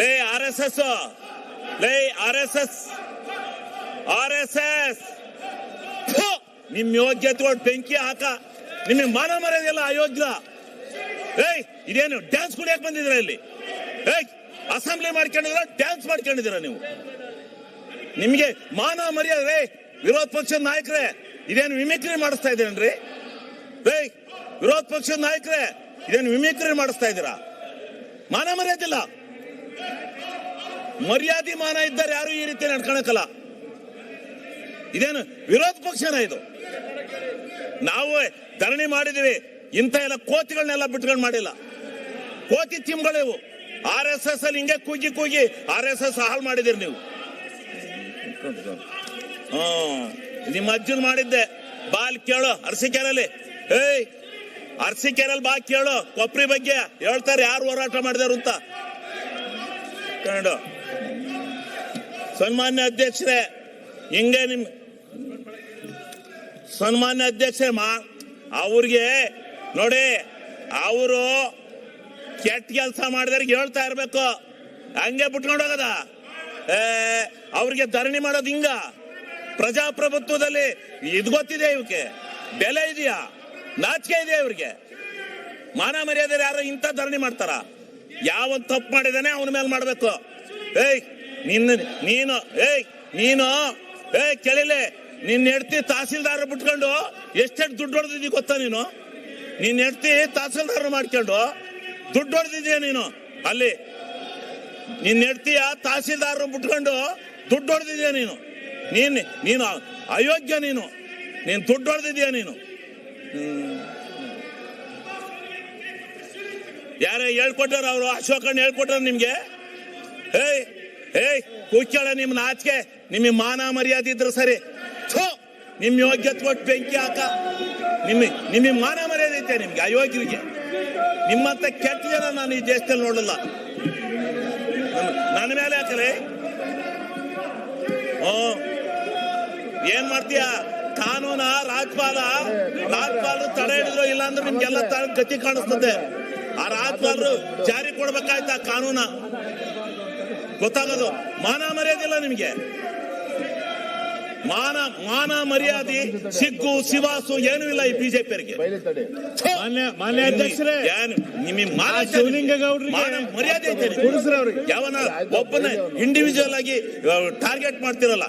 ಲೇ R S S. ಲೇ R S S. R S S. ನಿಮ್ ಯೋಗ್ಯತೆ ಬೆಂಕಿ ಹಾಕ. ನಿಮಗೆ ಮಾನ ಮರ್ಯಾದೆಲ್ಲ ಅಯೋಗ್ಯ. ಏಯ್, ಇದೇನು ಡ್ಯಾನ್ಸ್ ಕುಡಿಯಕ್ ಬಂದಿದ್ರ ಇಲ್ಲಿ? ಏಯ್ ಅಸೆಂಬ್ಲಿ ಮಾಡ್ಕೊಂಡಿದ್ರ ಡ್ಯಾನ್ಸ್ ಮಾಡ್ಕೊಂಡಿದ್ದೀರಾ ನೀವು? ನಿಮಗೆ ಮಾನ ಮರ್ಯಾದೆ ವಿರೋಧ ಪಕ್ಷದ ನಾಯಕರೇ, ಇದೇನು ವಿಮಿಕ್ರಿ ಮಾಡಿಸ್ತಾ ಇದ್ದೀರೇನ್ರಿ? ಏಯ್, ವಿರೋಧ ಪಕ್ಷದ ನಾಯಕರೇ, ಇದೇನು ವಿಮಿಕ್ರಿ ಮಾಡಿಸ್ತಾ ಇದ್ದೀರಾ? ಮಾನ ಮರ್ಯಾದಿಲ್ಲ ಮರ್ಯಾದೆ ಮಾನ ಇದ್ದಾರೆ ಯಾರು ಈ ರೀತಿ ನಡ್ಕೊಳಕಲ್ಲ. ಇದೇನು ವಿರೋಧ ಪಕ್ಷನ ಇದು? ನಾವು ಧರಣಿ ಮಾಡಿದೀವಿ ಇಂಥ ಎಲ್ಲ ಕೋತಿಗಳನ್ನೆಲ್ಲ ಬಿಟ್ಕೊಂಡು ಮಾಡಿಲ್ಲ. ಕೋತಿ ತಿಮ್ಗಳಿವು ಆರ್ ಎಸ್ ಎಸ್ ಅಲ್ಲಿ ಹಿಂಗೆ ಕೂಗಿ ಕೂಗಿ ಆರ್ ಎಸ್ ಎಸ್ ಹಾಳು ಮಾಡಿದಿರಿ ನೀವು. ಹ್ಮ್ ನಿಮ್ಮ ಅಜ್ಜನ್ ಮಾಡಿದ್ದೆ. ಬಾಲ್ ಕೇಳು ಅರಸಿಕೆರೆಯಲ್ಲಿ ಏಯ್ ಅರಸಿಕೆರೆಯಲ್ಲಿ ಬಾ ಕೇಳು, ಕೊಪ್ರಿ ಬಗ್ಗೆ ಹೇಳ್ತಾರೆ, ಯಾರು ಹೋರಾಟ ಮಾಡಿದಾರು ಅಂತ. ಕಂಡು ಸನ್ಮಾನ್ಯ ಅಧ್ಯಕ್ಷರೇ, ಹಿಂಗೆ ನಿಮ್ ಸನ್ಮಾನ್ಯ ಅಧ್ಯಕ್ಷರೇ, ಮಾ ಅವ್ರಿಗೆ ನೋಡಿ, ಅವರು ಕೆಟ್ಟ ಕೆಲಸ ಮಾಡಿದ್ರೆ ಹೇಳ್ತಾ ಇರ್ಬೇಕು. ಹಂಗೆ ಬಿಟ್ಕೊಂಡು ಹೋಗದ. ಅವ್ರಿಗೆ ಧರಣಿ ಮಾಡೋದು ಹಿಂಗ. ಪ್ರಜಾಪ್ರಭುತ್ವದಲ್ಲಿ ಇದು ಗೊತ್ತಿದೆ ಇವಕ್ಕೆ ಬೆಲೆ ಇದೆಯಾ? ನಾಚಿಕೆ ಇದೆಯಾ ಇವ್ರಿಗೆ? ಮಾನ ಮರ್ಯಾದೆ ಯಾರು ಇಂಥ ಧರಣಿ ಮಾಡ್ತಾರ? ಯಾವ ತಪ್ಪು ಮಾಡಿದಾನೆ ಅವನ ಮೇಲೆ ಮಾಡಬೇಕು. ಏಯ್, ನಿನ್ನ, ನೀನು, ಏಯ್ ನೀನು, ಏಯ್, ಕೇಳಿಲೆ, ನಿನ್ನ ಹೆಡ್ತಿ ತಹಸೀಲ್ದಾರ್ ಬಿಟ್ಕೊಂಡು ಎಷ್ಟೆಷ್ಟು ದುಡ್ಡು ಹೊಡೆದಿದ್ದಿ ಗೊತ್ತಾ ನೀನು? ನಿನ್ನ ಹೆಡ್ತಿ ತಹಸೀಲ್ದಾರ್ ಮಾಡ್ಕೊಂಡು ದುಡ್ಡು ಹೊಡೆದಿದ್ಯಾ ನೀನು? ಅಲ್ಲಿ, ನಿನ್ನ ಹೆಡ್ತಿಯ ತಹಸೀಲ್ದಾರ್ ಬಿಟ್ಕೊಂಡು ದುಡ್ಡು ಹೊಡೆದಿದ್ಯಾ ನೀನು? ನೀನು ನೀನು ಅಯೋಗ್ಯ ನೀನು. ನೀನು ದುಡ್ಡು ಹೊಡೆದಿದ್ಯಾ ನೀನು? ಯಾರೇ ಹೇಳ್ಕೊಟ್ಟಾರ ಅವರು ಅಶೋಕಣ್ಣ ಹೇಳ್ಕೊಟ್ರ ನಿಮ್ಗೆ? ಏಯ್ ಏಯ್ ಕೂಕ್ಯಾಳ ನಿಮ್ ನಾಚಿಕೆ ನಿಮಗೆ ಮಾನ ಮರ್ಯಾದೆ ಇದ್ರೆ ಸರಿ. ನಿಮ್ಮ ನಿಮ್ ಯೋಗ್ಯತೆ ಕೊಟ್ಟು ಬೆಂಕಿ ಹಾಕ. ನಿಮ್ಮ ನಿಮ್ಮ ಮಾನ ಮರ್ಯಾದೆ ಐತೆ ನಿಮ್ಗೆ, ಅಯೋಗ್ಯರಿಗೆ. ನಿಮ್ಮಂತ ಕೆಟ್ಟ ಜನ ನಾನು ಈ ದೇಶದಲ್ಲಿ ನೋಡಲ್ಲ. ನನ್ನ- ಮೇಲೆ ಹಾಕಲೆ? ಓ, ಏನ್ ಮಾಡ್ತೀಯ? ಕಾನೂನ, ರಾಜ್ಪಾಲ? ರಾಜ್ಪಾಲ ತಡೆ ಹಿಡಿದ್ರು, ಇಲ್ಲಾಂದ್ರೆ ನಿಮ್ಗೆಲ್ಲ ತ- ಗತಿ ಕಾಣಿಸ್ತದೆ. ಆ ರಾಜ್ಪಾಲರು ಜಾರಿ ಕೊಡ್ಬೇಕಾಯ್ತ ಕಾನೂನ? ಗೊತ್ತಾಗೋದು. ಮಾನ ಮರ್ಯಾದೆ ಇಲ್ಲ ನಿಮ್ಗೆ. ಮಾನ ಮಾನ ಮರ್ಯಾದೆ ಸಿಗ್ಗು ಶಿವಾಸು ಏನೂ ಇಲ್ಲ ಈ ಬಿಜೆಪಿಯವರಿಗೆ. ಮಾನ್ಯ ಮಾನ್ಯ ಅಧ್ಯಕ್ಷರೇ! ನಿಮಗೆ ಮರ್ಯಾದೆ. ಯಾವನ ಒಬ್ಬನ ಇಂಡಿವಿಜುವಲ್ ಆಗಿ ಟಾರ್ಗೆಟ್ ಮಾಡ್ತಿರಲ್ಲ.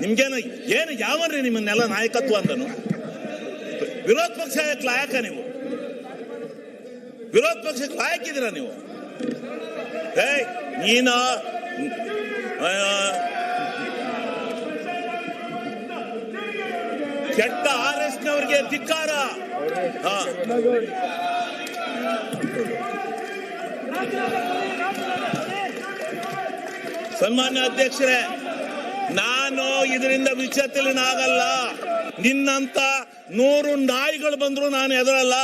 ನಿಮ್ಗೇನು ಏನು ಯಾವನ್ರಿ ನಿಮ್ಮನ್ನೆಲ್ಲ ನಾಯಕತ್ವ ಅಂದನು ವಿರೋಧ ಪಕ್ಷ ಲಾಯಕ ನೀವು? ವಿರೋಧ ಪಕ್ಷಕ್ಕೆ ಲಾಯಕಿದ್ದೀರಾ ನೀವು? ಏಯ್, ನೀನು ಕೆಟ್ಟ ಆರ್ ಎಸ್ ನವರಿಗೆ ಧಿಕ್ಕಾರ ಸನ್ಮಾನ್ಯ ಅಧ್ಯಕ್ಷರೇ, ನಾನು ಇದರಿಂದ ವಿಚಲಿತನಾಗಲ್ಲ ನಿನ್ನಂತ ನೂರು ನಾಯಿಗಳು ಬಂದ್ರು ನಾನು ಎದುರಲ್ಲ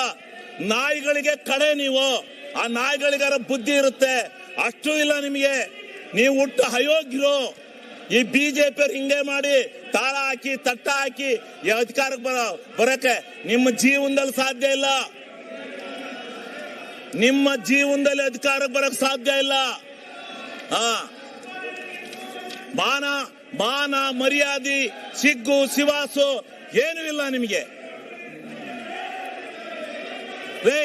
ನಾಯಿಗಳಿಗೆ ಕಡೆ ನೀವು. ಆ ನಾಯಿಗಳಿಗಾರ ಬುದ್ಧಿ ಇರುತ್ತೆ. ಅಷ್ಟು ಇಲ್ಲ ನಿಮಗೆ. ನೀವು ಹುಟ್ಟು ಅಯೋಗ್ಯರು. ಈ ಬಿಜೆಪಿ ಹಿಂಗೆ ಮಾಡಿ ತಾಳ ಹಾಕಿ, ತಟ್ಟ ಹಾಕಿ ಈ ಅಧಿಕಾರಕ್ಕೆ ಬರೋ, ಬರಕ್ಕೆ ನಿಮ್ಮ ಜೀವನದಲ್ಲಿ ಸಾಧ್ಯ ಇಲ್ಲ. ನಿಮ್ಮ ಜೀವನದಲ್ಲಿ ಅಧಿಕಾರಕ್ಕೆ ಬರಕ್ ಸಾಧ್ಯ ಇಲ್ಲ. ಹಾ. ಮಾನ ಮಾನ ಮರ್ಯಾದೆ, ಸಿಗ್ಗು ಶಿವಾಸು ಏನೂ ಇಲ್ಲ ನಿಮಗೆ. ರೇ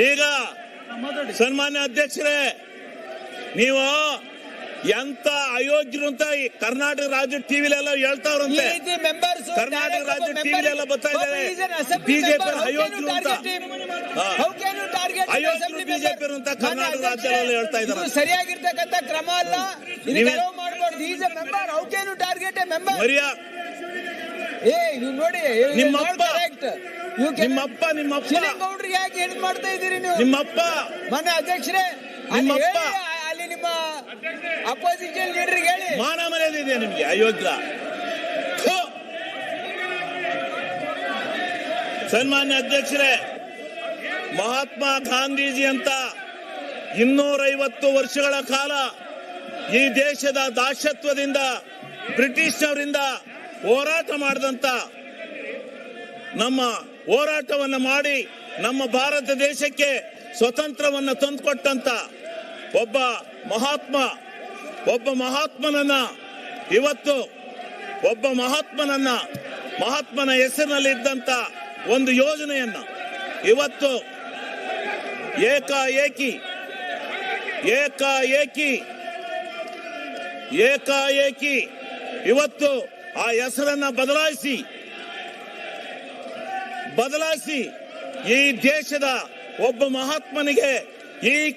ಈಗ ಸನ್ಮಾನ್ಯ ಅಧ್ಯಕ್ಷರೇ ನೀವು ಎಂತ ಅಯೋಗ್ಯರು ಅಂತ ಕರ್ನಾಟಕ ರಾಜ್ಯ ಟಿವಿಲೆಲ್ಲ ಹೇಳ್ತಾವ್ರಂತೆ. ಕರ್ನಾಟಕ ರಾಜ್ಯ ಟಿವಿಲೆಲ್ಲ ಬರ್ತಾ ಇದ್ದಾರೆ. ಬಿಜೆಪಿ ಅಯೋಗ್ಯರು ಅಂತ. ಅಯೋಗ್ಯರು ಬಿಜೆಪಿ ಅಂತ ಕರ್ನಾಟಕ ರಾಜ್ಯ ರಾಜ್ಯದಲ್ಲಿ ಹೇಳ್ತಾ ಇದ್ದಾರೆ. ಇದು ಸರಿಯಾಗಿರ್ತಕ್ಕಂಥ ಕ್ರಮ ಅಲ್ಲ. ಮಾಡ್ಬಾರ್ದು. ಟಾರ್ಗೆಟ್ ಮೆಂಬರ್ ಏ ನೀವು ನೋಡಿ ನಿಮ್ಮಪ್ಪ. ನಿಮ್ಮಪ್ಪ ನಿಮ್ಮಪ್ಪ. ಯಾಕೆ ಹೇಳಿದ್ ಮಾಡ್ತಾ ಇದ್ದೀರಿ ನೀವು? ನಿಮ್ಮಪ್ಪ. ಮನೆ ಅಧ್ಯಕ್ಷರೇ ನಿಮ್ಮಪ್ಪ. ಅಪೋಸಿಷನ್ ಲೀಡರ್ ಹೇಳಿ. ಮಾನ ಮರ್ಯಾದೆ ನಿಮ್ಗೆ? ಅಯೋಧ್ಯ. ಸನ್ಮಾನ್ಯ ಅಧ್ಯಕ್ಷರೇ, ಮಹಾತ್ಮ ಗಾಂಧೀಜಿ ಅಂತ ಇನ್ನೂರೈವತ್ತು ವರ್ಷಗಳ ಕಾಲ ಈ ದೇಶದ ದಾಶತ್ವದಿಂದ, ಬ್ರಿಟಿಷ್ನವರಿಂದ ಹೋರಾಟ ಮಾಡಿದಂತ ನಮ್ಮ ಹೋರಾಟವನ್ನು ಮಾಡಿ ನಮ್ಮ ಭಾರತ ದೇಶಕ್ಕೆ ಸ್ವತಂತ್ರವನ್ನು ತಂದುಕೊಟ್ಟಂತ ಒಬ್ಬ ಮಹಾತ್ಮ, ಒಬ್ಬ ಮಹಾತ್ಮನನ್ನ ಇವತ್ತು ಒಬ್ಬ ಮಹಾತ್ಮನನ್ನ ಮಹಾತ್ಮನ ಹೆಸರಿನಲ್ಲಿ ಇದ್ದಂತ ಒಂದು ಯೋಜನೆಯನ್ನ ಇವತ್ತು ಏಕಾಏಕಿ ಏಕಾಏಕಿ ಏಕಾಏಕಿ ಇವತ್ತು ಆ ಹೆಸರನ್ನ ಬದಲಾಯಿಸಿ ಬದಲಾಯಿಸಿ ಈ ದೇಶದ ಒಬ್ಬ ಮಹಾತ್ಮನಿಗೆ ಈ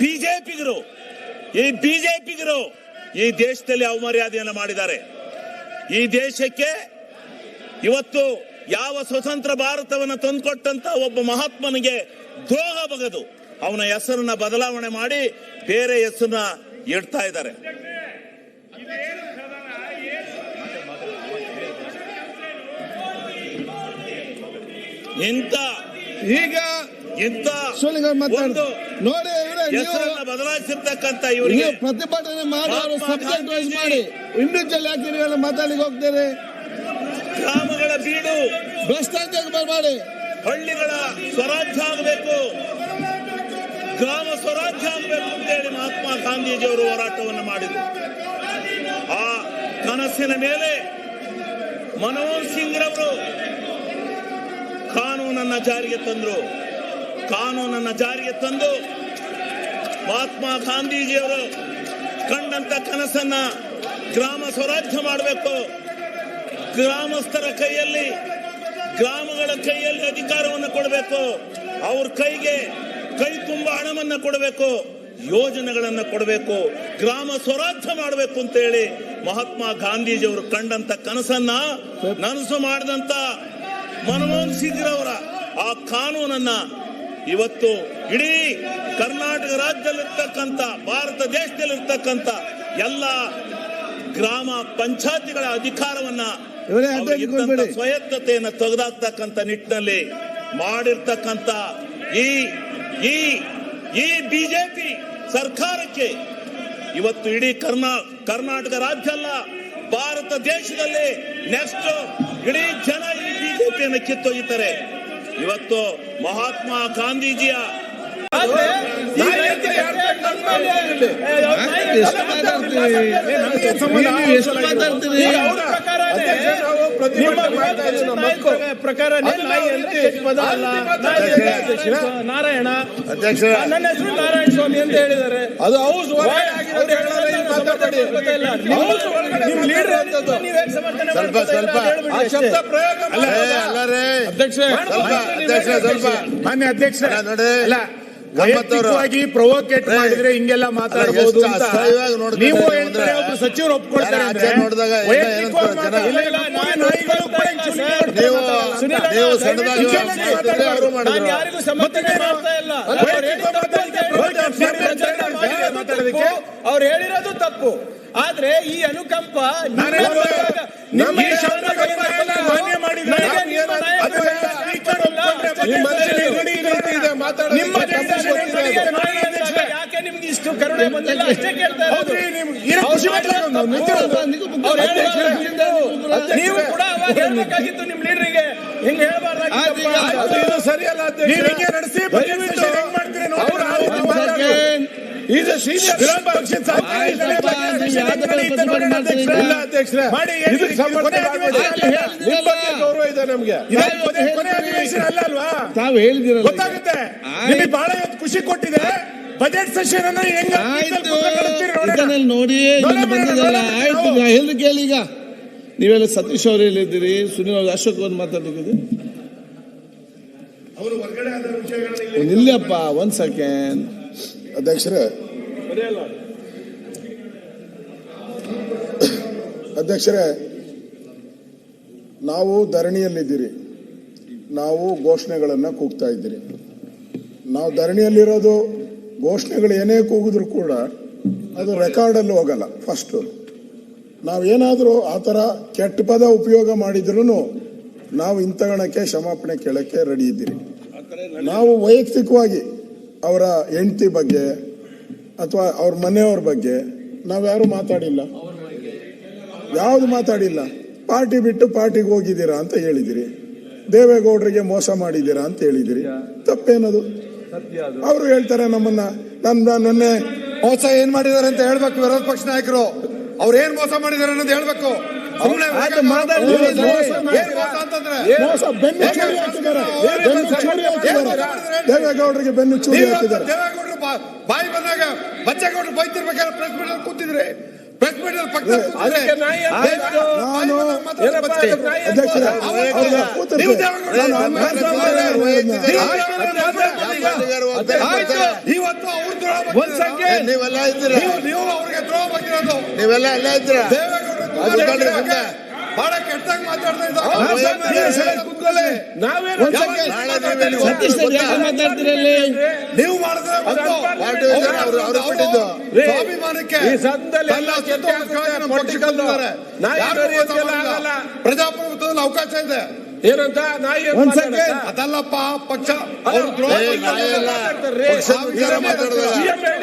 ಬಿಜೆಪಿಗರು. ಈ ಬಿಜೆಪಿಗರು ಈ ದೇಶದಲ್ಲಿ ಅವಮರ್ಯಾದೆಯನ್ನು ಮಾಡಿದ್ದಾರೆ. ಈ ದೇಶಕ್ಕೆ ಇವತ್ತು ಯಾವ ಸ್ವತಂತ್ರ ಭಾರತವನ್ನು ತಂದುಕೊಟ್ಟಂತ ಒಬ್ಬ ಮಹಾತ್ಮನಿಗೆ ದ್ರೋಹ ಬಗದು ಅವನ ಹೆಸರನ್ನ ಬದಲಾವಣೆ ಮಾಡಿ ಬೇರೆ ಹೆಸರನ್ನ ಇಡ್ತಾ ಇದ್ದಾರೆ. ಇಂಥ ಈಗ ಇಂಥ ಶಿವಲಿಂಗ ಮಾತಾಡ ನೋಡಿ ಹೆಸರನ್ನ ಬದಲಾಯಿಸಿರ್ತಕ್ಕಂಥ ಇವರಿಗೆ ಪ್ರತಿಭಟನೆ ಮಾಡಿ ಅವರು ಸಬ್ಜೆಕ್ಟ್ ವೈಸ್. ಮಾಡಿ. ಇಂಡಿವಿಜುವಲ್ ಯಾಕೆ ನೀವೆಲ್ಲ ಮಾತಾಡಲಿಕ್ಕೆ ಹೋಗ್ತೀರಿ? ಗ್ರಾಮಗಳ ಬೀಡು. ಭ್ರಷ್ಟಾಚಾರಕ್ಕೆ ಬರಬೇಡಿ. ಹಳ್ಳಿಗಳ ಸ್ವರಾಜ್ಯ ಆಗಬೇಕು. ಗ್ರಾಮ ಸ್ವರಾಜ್ಯ ಆಗಬೇಕು ಅಂತೇಳಿ ಮಹಾತ್ಮ ಗಾಂಧೀಜಿಯವರು ಹೋರಾಟವನ್ನು ಮಾಡಿದರು. ಆ ಕನಸಿನ ಮೇಲೆ ಮನಮೋಹನ್ ಸಿಂಗ್ ರವರು ಕಾನೂನನ್ನ ಜಾರಿಗೆ ತಂದ್ರು. ಕಾನೂನನ್ನ ಜಾರಿಗೆ ತಂದು ಮಹಾತ್ಮ ಗಾಂಧೀಜಿಯವರು ಕಂಡಂತ ಕನಸನ್ನ ಗ್ರಾಮ ಸ್ವರಾಜ್ಯ ಮಾಡಬೇಕು. ಗ್ರಾಮಸ್ಥರ ಕೈಯಲ್ಲಿ, ಗ್ರಾಮಗಳ ಕೈಯಲ್ಲಿ ಅಧಿಕಾರವನ್ನು ಕೊಡಬೇಕು. ಅವ್ರ ಕೈಗೆ ಕೈ ತುಂಬ ಹಣವನ್ನ ಕೊಡಬೇಕು. ಯೋಜನೆಗಳನ್ನು ಕೊಡಬೇಕು. ಗ್ರಾಮ ಸ್ವರಾಜ್ಯ ಮಾಡಬೇಕು ಅಂತ ಹೇಳಿ ಮಹಾತ್ಮ ಗಾಂಧೀಜಿಯವರು ಕಂಡಂತ ಕನಸನ್ನ ನನಸು ಮಾಡಿದಂತ ಮನಮೋಹನ್ ಸಿಂಗ್ ರವರ ಆ ಕಾನೂನನ್ನ ಇವತ್ತು ಇಡೀ ಕರ್ನಾಟಕ ರಾಜ್ಯದಲ್ಲಿರ್ತಕ್ಕಂಥ ಭಾರತ ದೇಶದಲ್ಲಿರ್ತಕ್ಕಂಥ ಎಲ್ಲ ಗ್ರಾಮ ಪಂಚಾಯತಿಗಳ ಅಧಿಕಾರವನ್ನ ಸ್ವಯತ್ತತೆಯನ್ನು ತೆಗೆದಾಕ್ತಕ್ಕಂಥ ನಿಟ್ಟಿನಲ್ಲಿ ಮಾಡಿರ್ತಕ್ಕಂಥ ಈ ಈ ಈ ಬಿಜೆಪಿ ಸರ್ಕಾರಕ್ಕೆ ಇವತ್ತು ಇಡೀ ಕರ್ನಾ ಕರ್ನಾಟಕ ರಾಜ್ಯ ಅಲ್ಲ ಭಾರತ ದೇಶದಲ್ಲಿ ನೆಕ್ಸ್ಟ್ ಇಡೀ ಜನ ಈ ಬಿಜೆಪಿಯನ್ನು ಕಿತ್ತೊಯ್ಯುತ್ತಾರೆ. ಇವತ್ತು ಮಹಾತ್ಮ ಗಾಂಧೀಜಿಯ ಪ್ರಕಾರ ನಾರಾಯಣ. ನೀವು ಅಧ್ಯಕ್ಷ ನನ್ನ ಹೆಸರು ನಾರಾಯಣ ಸ್ವಾಮಿ ಅಂತ ಹೇಳಿದ್ದಾರೆ. ಅದು ಹೌದು. ನಿಮ್ಮ- ನಿಮ್ಮ leader ಅಂತದ್ದು. ನೀವೇನ್ ಸ್ವಲ್ಪ ಅಂತ ಹೇಳ್ಬಿಡಿ ಅಷ್ಟೇ. ಅಧ್ಯಕ್ಷ ಸ್ವಲ್ಪ ಮಾನ್ಯ ಅಧ್ಯಕ್ಷ ಅಲ್ಲ, ನೋಡಿ. ಅಲ್ಲ. ವೈಯಕ್ತಿಕವಾಗಿ ಪ್ರೊವೋಕೇಟ್ ಮಾಡಿದ್ರೆ ಹಿಂಗೆಲ್ಲ ಮಾತಾಡಬಹುದು ಅಂತ ನೀವು ಹೇಳ್ತಾರೆ ಒಬ್ರು ಸಚಿವರು ಒಪ್ಕೊಳ್ತಾರೆ ಅಂದ್ರೆ ವೈಯಕ್ತಿಕವಾಗಿ ನೀವು ಸಣ್ಣದಾಗಿ ಅವರು ಮಾಡಿದ್ರು? ಯಾರಿಗೂ ಸಮರ್ಥನೆ ಮಾಡ್ತಾ ಇಲ್ಲ. ಅವ್ರು ಹೇಳಿರೋದು ತಪ್ಪು. ಆದ್ರೆ ಈ ಅನುಕಂಪ ನಿಮ್ಮ ನಾನೇ ಬಗ್ಗೆ- ನಿಮ್ಮ ಈ ಶಬ್ದಗಳನ್ನ ಎಲ್ಲ ಮಾನ್ಯ ಮಾಡಿದ್ರೆ ನನಗೆ ನಿಮ್ಮ ನಾಯಕರು ಅದು ಸ್ಪೀಕರ್ ಒಪ್ಕೊಂಡ್ರೆ ಮತ್ತೆ ನಿಮ್ಮ ಸದಸ್ಯರು ರೂಢಿ ಇದೆ. ನಿಮ್ಮ ಯಾಕೆ ನಿಮ್ಗೆ ಇಷ್ಟು ಕರುಣೆ ಬಂದಿಲ್ಲ ಅಷ್ಟೇ ನೀವು ಕೂಡ ಅವಾಗ ಹೇಳ್ಬೇಕಾಗಿತ್ತು ನಿಮ್ ಲೀಡರಿಗೆ ಹಿಂಗ್ ಹೇಳ್ಬಾರ್ದು ಸರಿಯಲ್ಲ ಗೌರವ ಇದೆ ನಮ್ಗೆ. ಇದು ಕೊನೆ ಅಧಿವೇಶನ ಅಲ್ಲ ಅಲ್ವಾ? ತಾವು ಹೇಳಿದಿರಲ್ಲ ಗೊತ್ತಾಗುತ್ತೆ. ನಿಮಗೆ ಬಹಳ ಖುಷಿ ಕೊಟ್ಟಿದೆ. ಬಜೆಟ್ ಸೆಷನ್ ಅನ್ನ ಹೆಂಗ ನೋಡಿ ಬಂದಿದ್ದಲ್ಲ. ಆಯ್ತು ಹೇಳಿದ್ ಕೇಳಿ ಈಗ. ನೀವೆಲ್ಲ ಸತೀಶ್ ಅವ್ರು ಹೇಳಿದ್ದೀರಿ ಸುನಿಲ್ ಅವ್ರು ಅಶೋಕ್ ಅವ್ರು ಮಾತಾಡಬೇಕಿದೆ ಇಲ್ಲಪ್ಪ ಒಂದ್ ಸೆಕೆಂಡ್ ಅಧ್ಯಕ್ಷರೇ ಅಧ್ಯಕ್ಷರೇ ನಾವು ಧರಣಿಯಲ್ಲಿದ್ದೀರಿ. ನಾವು ಘೋಷಣೆಗಳನ್ನು ಕೂಗ್ತಾ ಇದ್ದೀರಿ. ನಾವು ಧರಣಿಯಲ್ಲಿರೋದು ಘೋಷಣೆಗಳು ಏನೇ ಕೂಗಿದ್ರು ಕೂಡ ಅದು ರೆಕಾರ್ಡಲ್ಲಿ ಹೋಗಲ್ಲ ಫಸ್ಟು ನಾವೇನಾದರೂ ಆ ಥರ ಕೆಟ್ಟ ಪದ ಉಪಯೋಗ ಮಾಡಿದ್ರೂ ನಾವು ಇಂತಗಣಕ್ಕೆ ಕ್ಷಮಾಪಣೆ ಕೇಳಕ್ಕೆ ರೆಡಿ ಇದ್ದೀರಿ. ನಾವು ವೈಯಕ್ತಿಕವಾಗಿ ಅವರ ಹೆಂಡತಿ ಬಗ್ಗೆ ಅಥವಾ ಅವ್ರ ಮನೆಯವ್ರ ಬಗ್ಗೆ ನಾವ್ಯಾರು ಮಾತಾಡಿಲ್ಲ. ಯಾವ್ದು ಮಾತಾಡಿಲ್ಲ. ಪಾರ್ಟಿ ಬಿಟ್ಟು ಪಾರ್ಟಿಗೆ ಹೋಗಿದ್ದೀರಾ ಅಂತ ಹೇಳಿದಿರಿ. ದೇವೇಗೌಡರಿಗೆ ಮೋಸ ಮಾಡಿದ್ದೀರಾ ಅಂತ ಹೇಳಿದಿರಿ. ತಪ್ಪೇನದು? ಅವರು ಹೇಳ್ತಾರೆ ನಮ್ಮನ್ನ ನನ್ನ ನೆನ್ನೆ ಮೋಸ ಏನ್ ಮಾಡಿದಾರೆ ಅಂತ ಹೇಳ್ಬೇಕು ವಿರೋಧ ಪಕ್ಷ ನಾಯಕರು. ಅವ್ರು ಏನ್ ಮೋಸ ಮಾಡಿದಾರೆ ಅನ್ನೋದು ಹೇಳ್ಬೇಕು. ದೇವೇಗೌಡರಿಗೆ ಬೆನ್ನು ಚೂರಿ ಹಾಕಿದ್ದಾರೆ. ಬಚ್ಚೇಗೌಡರು ಬೈತಿರ್ಬೇಕಾದ್ರೆ ಪ್ರೆಸ್ ಮೀಟ್ ಅಲ್ಲಿ ಕೂತಿದ್ರೆ. ಪ್ರೆಸ್ ಮೀಟ್ ಅಲ್ಲಿ ಪಕ್ಕ ಇವತ್ತು ಅವ್ರು ದ್ರೋಹ ನೀವೆಲ್ಲ ಇದ್ದೀರಾ? ನೀವು ಅವ್ರಿಗೆ ದ್ರೋಹ ನೀವೆಲ್ಲ ಎಲ್ಲ ಇದ್ದೀರಾ? ದೇವೇಗೌಡರು ಬಹಳ ಕೆಟ್ಟದಾಗಿ ಮಾತಾಡ್ತಾ ನೀವು ಮಾಡಿದ್ರೆ. ಪ್ರಜಾಪ್ರಭುತ್ವದಲ್ಲಿ ಅವಕಾಶ ಇದೆ. ಏನಂತ? ನಾಯಿ. ಅದಲ್ಲಪ್ಪ ಪಕ್ಷ. ಅವರು ದ್ರೋಹ.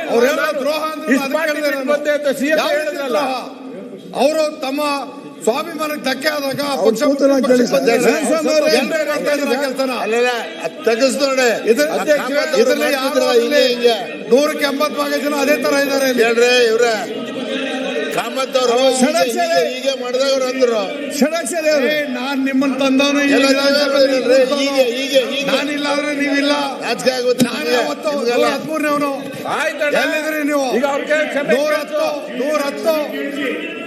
ಅವ್ರು ದ್ರೋಹ ಅಂತ CM ಹೇಳಿದ್ರಲ್ಲ. ಅವರು ತಮ್ಮ ಸ್ವಾಭಿಮಾನಕ್ಕೆ ಧಕ್ಕೆ ಆದಾಗ ಪಕ್ಷ ಇದ್ರ- ನೂರಕ್ಕೆ ಎಂಬತ್ತು ಭಾಗ ಜನ ಅದೇ ತರ ಇದ್ದಾರೆ ಇಲ್ಲಿ. ಹೇಳ್ರಿ ಇವ್ರ ಕಾಮತ್ ಅವರು ಹೀಗೆ ಮಾಡಿದಾಗ ಅವ್ರು ಅಂದ್ರು. ನಾನ್ ನಿಮ್ಮನ್ನ ತಂದವನು ನಾನಿಲ್ಲ ಅಂದ್ರೆ ನೀವಿಲ್ಲ. ಹದಿಮೂರನೇವನು ಆಯ್ತಣ್ಣ. ಎಲ್ಲಿದ್ರಿ ನೀವು? ಈಗ ಅವ್ರಿಗೆ ಕ್ಷಮೆ ನೂರ ಹತ್ತು ನೂರ ಹತ್ತು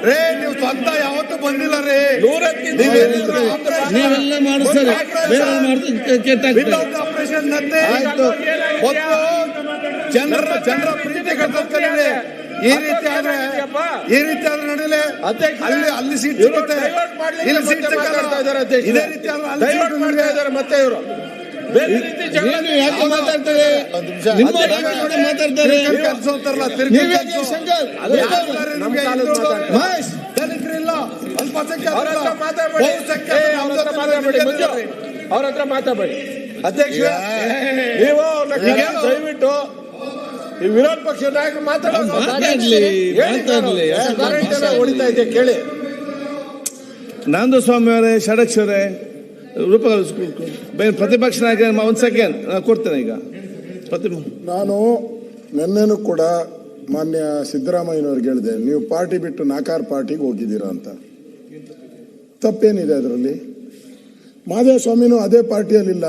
ರೇ ನೀವು ಸ್ವಂತ ಯಾವತ್ತು ಬಂದಿಲ್ಲ ರೇ. ನೀವೆಲ್ಲ ಮಾಡಿಸ್ತಾರೆ. ಆಪರೇಷನ್ ಮತ್ತು ಜನರ ಜನರ ಪ್ರೀತಿ ಕಳ್ಕೊಂಡ್ರೆ ಈ ರೀತಿ ಆದ್ರೆ ಈ ರೀತಿ ಆದ್ರೆ ನಡೀಲಿ ಅಲ್ಲಿ ಅಲ್ಲಿ ಸೀಟ್ ಸಿಗುತ್ತೆ ಇಲ್ಲಿ ಸೀಟ್. ಇದೇ ರೀತಿ ಆದ್ರೆ ಮತ್ತೆ ಇವರು. ದಲಿತರಿಲ್ಲ ಅವ್ರ ಹತ್ರ ಮಾತಾಡ್ಬೇಡಿ. ಅಧ್ಯಕ್ಷ ನೀವು ದಯವಿಟ್ಟು ಈ ವಿರೋಧ ಪಕ್ಷ ನಾಯಕರು ಮಾತಾಡೋದು. ಹೊಡಿತಾ ಇದೆ ಕೇಳಿ. ನಂದು ಸ್ವಾಮಿ ಅವರೇ ಷಡಕ್ಷರೇ ರೂಪ ಬೇರೆ ಪ್ರತಿಪಕ್ಷ ನಾಯಕ ಒಂದು ಸೆಕೆಂಡ್ ನಾನು ಕೊಡ್ತೇನೆ ಈಗ. ಪ್ರತಿ ನಾನು ನಿನ್ನೆನೂ ಕೂಡ ಮಾನ್ಯ ಸಿದ್ದರಾಮಯ್ಯನವ್ರಿಗೆ ಹೇಳಿದೆ ನೀವು ಪಾರ್ಟಿ ಬಿಟ್ಟು ನಾಕಾರ್ ಪಾರ್ಟಿಗೆ ಹೋಗಿದ್ದೀರಾ ಅಂತ. ತಪ್ಪೇನಿದೆ ಅದರಲ್ಲಿ? ಮಾದೇವ ಸ್ವಾಮಿನೂ ಅದೇ ಪಾರ್ಟಿಯಲ್ಲಿಲ್ಲ.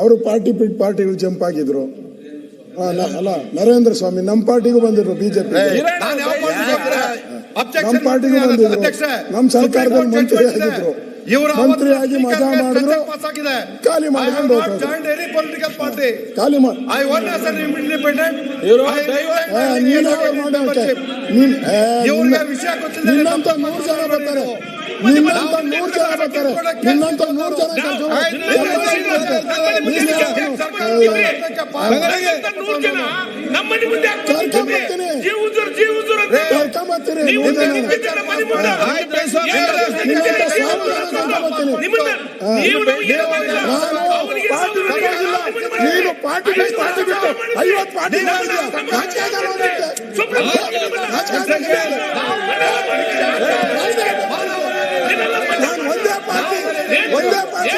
ಅವರು ಪಾರ್ಟಿ ಬಿಟ್ಟು ಪಾರ್ಟಿಗಳು ಜಂಪ್ ಆಗಿದ್ರು. ಅಲ್ಲ ನರೇಂದ್ರ ಸ್ವಾಮಿ ನಮ್ಮ ಪಾರ್ಟಿಗೂ ಬಂದಿದ್ರು ಬಿಜೆಪಿ ನಾನು ಯಾವ ಪಾರ್ಟಿಗೆ ಹೋಗ್ತಾರೆ? Objection ನಮ್ಮ ಪಾರ್ಟಿಗೂ ಬಂದಿದ್ರು. ನಮ್ಮ ಸರ್ಕಾರದಲ್ಲಿ ಮಂತ್ರಿ. ಆಗಿದ್ರು. ಇವರು ಮಂತ್ರಿ ಆಗಿ ಮಜಾ ಮಾಡಿದ್ರು. ಖಾಲಿ ಮಾಡ್ಕೊಂಡು ಹೋಗ್ತಾರೆ. ಖಾಲಿ ಮಾಡಿ ನೀನು ನಿನ್ನಂತ ನೂರು ಜನ ಬರ್ತಾರೆ ನಿನ್ನಂತ ನೂರು ಜನ ಬರ್ತಾರೆ ನಿನ್ನಂತ ನೂರು ಜನ. ನೀನ್ ಪಾರ್ಟಿ ಪಾರ್ಟಿ ಬಿಟ್ಟು ಐವತ್ತು ಪಾರ್ಟಿ ಮಾಡಿದ್ಯಾ? ನಾಚಿಕೆ ಆಗಲ್ಲ ಅವನಿಗೆ. ಸುಪ್ರೀಂ ಕೋರ್ಟ್ ನಾಚಿಕೆ ಆಗಲ್ಲ. ನಾನು ಒಂದೇ ಪಾರ್ಟಿ ಒಂದೇ ಪಾರ್ಟಿ ನಾನು. ನಿನ್ನ ಅಧಿಕಾರಿಗಳು ಎಲ್ಲ ಪಾರ್ಟಿಗಳು ನಾನು. ನಾನು ಹೇಳ್ತೀನಿ. ಪಕ್ಷ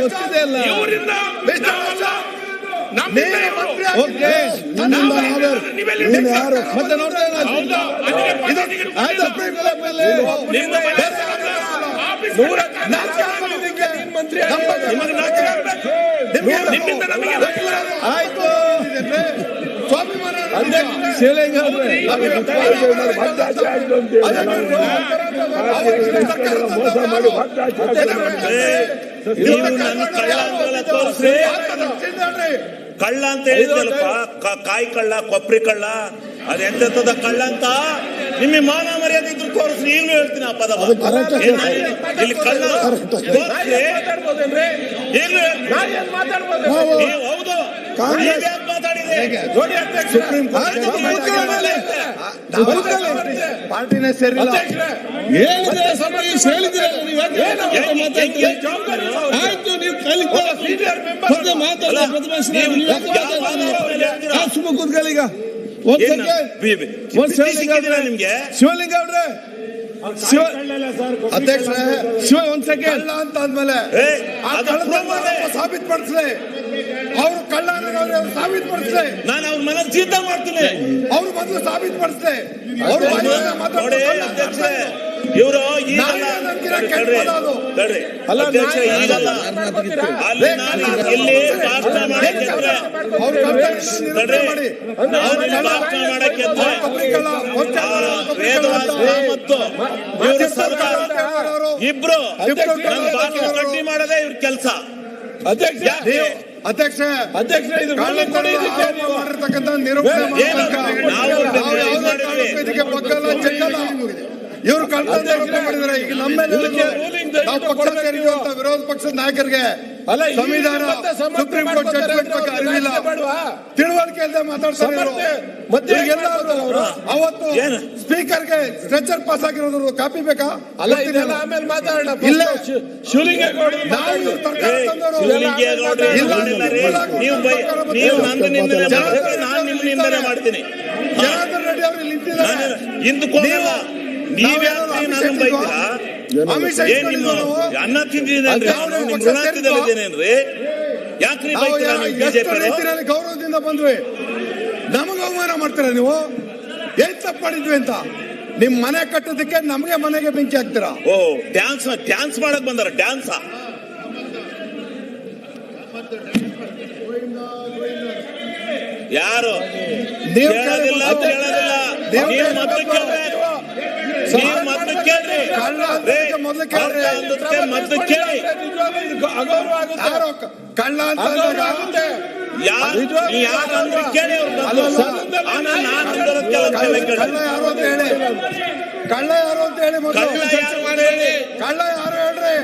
ಗೊತ್ತಿದೆ ಅಲ್ಲ ಮತ್ತೆ ಆಯ್ತು ಅವ್ರೆ. ನೀವು ನನ್ನ ಕಳ್ಳ ಅಂತ ಹೇಳಿದ್ರಲ್ಲಪ್ಪ ಕ- ಕಾಯಿ ಕಳ್ಳ ಕೊಬ್ಬರಿ ಕಳ್ಳ ಅದೆಂತದ ಕಳ್ಳ ಅಂತ? ನಿಮಗೆ ಮಾನ ಮರ್ಯಾದೆ ಇದ್ರು ತೋರಿಸ್ರಿ ಈಗಲೂ ಹೇಳ್ತೀನಿ ಆ ಪದ ಇಲ್ಲಿ ಕಳ್ಳ ಮಾತಾಡ್ಬೋದೇನ್ರಿ? ಈಗಲೂ ನಾವು ಹೌದು. ಮಾತಾಡಿದ್ರಿ. ಪಾರ್ಟಿನೇ ಮಾತಾಡ್ತೀರಿ? ಆಯ್ತು ನೀವು ಕಲಿತ ಮಾತಾಡ ಸುಮ್ಮ ಕೂತ್ಕೊಳ್ಳಿ ಈಗ ನಿಮ್ಗೆ ಶಿವಲಿಂಗ ಅವ್ರೆ ಶಿವ ಅಧ್ಯಕ್ಷರೇ ಶಿವ ಒಂದ್ ಸೆಕೆಂಡ್ ಅಲ್ಲ ಅಂತ ಆದ್ಮೇಲೆ. ಆರೋಪ ಸಾಬೀತುಪಡಿಸ್ಲಿ ಅವ್ರು ಕಳ್ಳ ಅನ್ನೋರು ಅವ್ರು ಸಾಬೀತುಪಡಿಸ್ಲಿ ನಾನು ಅವ್ರ ಮನೆ ಜೀತ ಮಾಡ್ತೀನಿ ಅವ್ರು ಮೊದಲು ಸಾಬೀತುಪಡಿಸ್ಲಿ ಅವ್ರು ಬಾಯಿಯಿಂದ ನೋಡಿ ಮಾತಾಡ್ತಾರೆ ಇವರು ಕೆಟ್ಟ. ಮತ್ತು ಇವರು ಸರ್ಕಾರ ಇಬ್ರು ಅಧ್ಯಕ್ಷ ಮಾಡದೆ ಇವ್ರ ಕೆಲಸ. ಅಧ್ಯಕ್ಷ ಅಧ್ಯಕ್ಷ ಅಧ್ಯಕ್ಷ ಇದು ಮಾಡಿರ್ತಕ್ಕಂಥ ನಿರೂಪಣೆ. ನಾವು ಇದಕ್ಕೆ ಬಗ್ಗಲ್ಲ ಚೆಕ್ಕಲ್ಲ. ಇವ್ರು ಕಳ್ತನ ಮಾಡಿದ್ದಾರೆ ಈಗ ನಮ್ಮ ಮೇಲೆ ಇದಕ್ಕೆ ruling ನಾವು ಪಕ್ಷ ಸೇರಿರುವಂತ ವಿರೋಧ ಪಕ್ಷದ ನಾಯಕರಿಗೆ ಅಲ್ಲ, ಸಂವಿಧಾನ ಸುಪ್ರೀಂ ಕೋರ್ಟ್ ಜಡ್ಜ್ಮೆಂಟ್ ಬಗ್ಗೆ ಅರಿವಿಲ್ಲ? ತಿಳುವಳಿಕೆ ಇಲ್ಲದೆ ಮಾತಾಡ್ತಾರೆ ಮತ್ತೆ. ಅವತ್ತು ಏನು? ಸ್ಪೀಕರ್ಗೆ ಸ್ಟ್ರೆಚರ್ ಪಾಸ್ ಆಗಿರೋದು ಕಾಪಿ ಬೇಕಾ? ಅಲ್ಲ ಆಮೇಲೆ ಮಾತಾಡೋಣ ಇಲ್ಲ. ನಾವು ಸರ್ಕಾರ ತಂದವರು. ನಂದು ನಿಂದನೆ ನಾನು ನಿಮ್ಮ ನಿಂದನೆ ಮಾಡ್ತೀನಿ. ಜನಾರ್ದನ್ ರೆಡ್ಡಿ ನಿಮ್ಮ ಅನ್ನ ತಿಂದಿದ್ದೇನೇನ್ರಿ ಯಾಕ್ರಿ ಗೌರವದಿಂದ ಬಂದ್ವಿ. ನಮಗ ಅವಮಾನ ಮಾಡ್ತೀರ ನೀವು? ಏನ್ ತಪ್ಪಾಡಿದ್ವಿ ಅಂತ? ನಿಮ್ ಮನೆ ಕಟ್ಟೋದಕ್ಕೆ ನಮಗೆ ಮನೆಗೆ ಬೆಂಕಿ ಹಾಕ್ತೀರಾ? ಓ ಡ್ಯಾನ್ಸ್ ಡ್ಯಾನ್ಸ್ ಮಾಡಕ್ ಬಂದಾರ ಡ್ಯಾನ್ಸ್ ಯಾರು? ನೀವು ಕೇಳೋದಿಲ್ಲ ಕೇಳಿ- ಕೇಳೋದಿಲ್ಲ. ಕಳ್ಳ ಅಂತ ಕಳ್ಳ ಯಾರು ಅಂತ ಹೇಳಿ. ಕಳ್ಳ ಯಾರು ಹೇಳ್ರಿ?